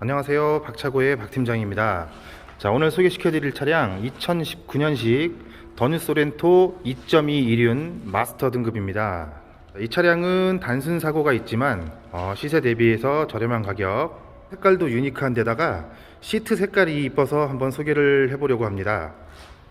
안녕하세요. 박차고의 박팀장입니다. 자, 오늘 소개시켜 드릴 차량 2019년식 더뉴 소렌토 2.2 이륜 마스터 등급입니다. 이 차량은 단순 사고가 있지만 어, 시세 대비해서 저렴한 가격, 색깔도 유니크한 데다가 시트 색깔이 이뻐서 한번 소개를 해보려고 합니다.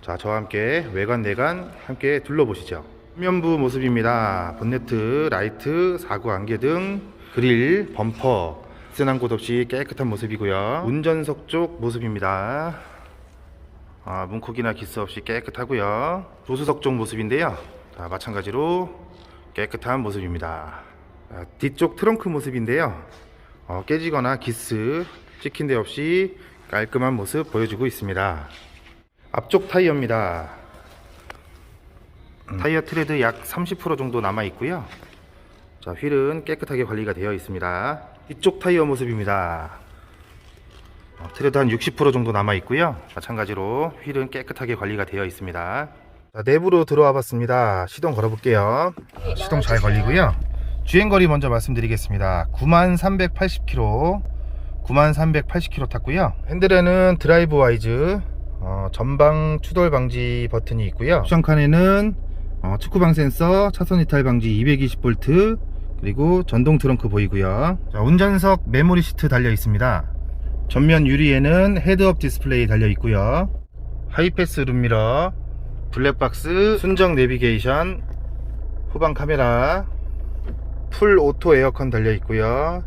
자, 저와 함께 외관 내관 함께 둘러보시죠. 면부 모습입니다. 본네트, 라이트, 사구 안개 등 그릴, 범퍼 쓰난 곳 없이 깨끗한 모습이고요. 운전석 쪽 모습입니다. 아, 문콕이나 기스 없이 깨끗하고요. 조수석 쪽 모습인데요. 자, 마찬가지로 깨끗한 모습입니다. 아, 뒤쪽 트렁크 모습인데요. 어, 깨지거나 기스 찍힌 데 없이 깔끔한 모습 보여주고 있습니다. 앞쪽 타이어입니다. 음, 타이어 트레드 약 30% 정도 남아 있고요. 자, 휠은 깨끗하게 관리가 되어 있습니다. 뒤쪽 타이어 모습입니다. 어, 트레드 한 60% 정도 남아 있고요. 마찬가지로 휠은 깨끗하게 관리가 되어 있습니다. 자, 내부로 들어와 봤습니다. 시동 걸어 볼게요. 시동 잘 걸리고요. 주행거리 먼저 말씀드리겠습니다. 9380km, 9380km 탔고요. 핸들에는 드라이브 와이즈, 어, 전방 추돌 방지 버튼이 있고요. 옵션 칸에는 어, 축구방 센서, 차선 이탈 방지 220V, 그리고 전동 트렁크 보이고요. 자, 운전석 메모리 시트 달려 있습니다. 전면 유리에는 헤드업 디스플레이 달려 있고요. 하이패스 룸미러, 블랙박스, 순정 내비게이션, 후방 카메라, 풀 오토 에어컨 달려 있고요.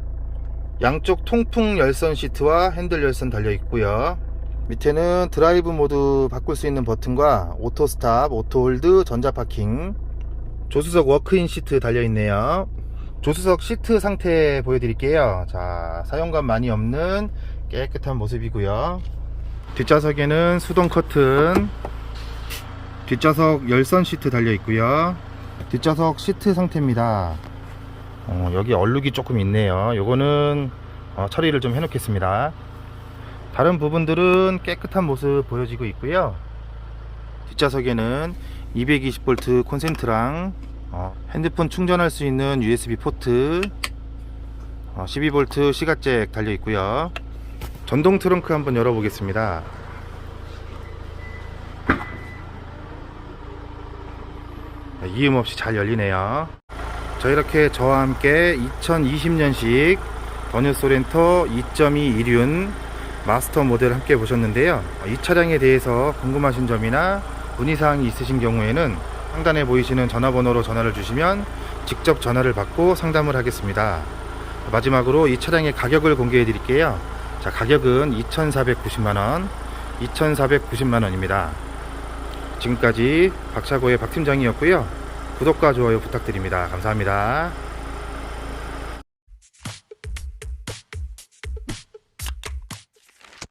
양쪽 통풍 열선 시트와 핸들 열선 달려 있고요. 밑에는 드라이브 모드 바꿀 수 있는 버튼과 오토 스탑, 오토 홀드, 전자 파킹, 조수석 워크인 시트 달려 있네요. 조수석 시트 상태 보여드릴게요. 자, 사용감 많이 없는 깨끗한 모습이고요. 뒷좌석에는 수동 커튼, 뒷좌석 열선 시트 달려 있고요. 뒷좌석 시트 상태입니다. 어, 여기 얼룩이 조금 있네요. 요거는 어, 처리를 좀 해 놓겠습니다. 다른 부분들은 깨끗한 모습 보여지고 있고요. 뒷좌석에는 220V 콘센트랑 어, 핸드폰 충전할 수 있는 USB 포트, 어, 12V 시가잭 달려 있고요. 전동 트렁크 한번 열어 보겠습니다. 네, 이음 없이 잘 열리네요. 저 이렇게 저와 함께 2020년식 더뉴 소렌토 2.2 이륜 마스터 모델 함께 보셨는데요. 이 차량에 대해서 궁금하신 점이나 문의사항이 있으신 경우에는 상단에 보이시는 전화번호로 전화를 주시면 직접 전화를 받고 상담을 하겠습니다. 마지막으로 이 차량의 가격을 공개해 드릴게요. 자, 가격은 2,490만원, 2,490만원입니다. 지금까지 박차고의 박팀장이었고요. 구독과 좋아요 부탁드립니다. 감사합니다.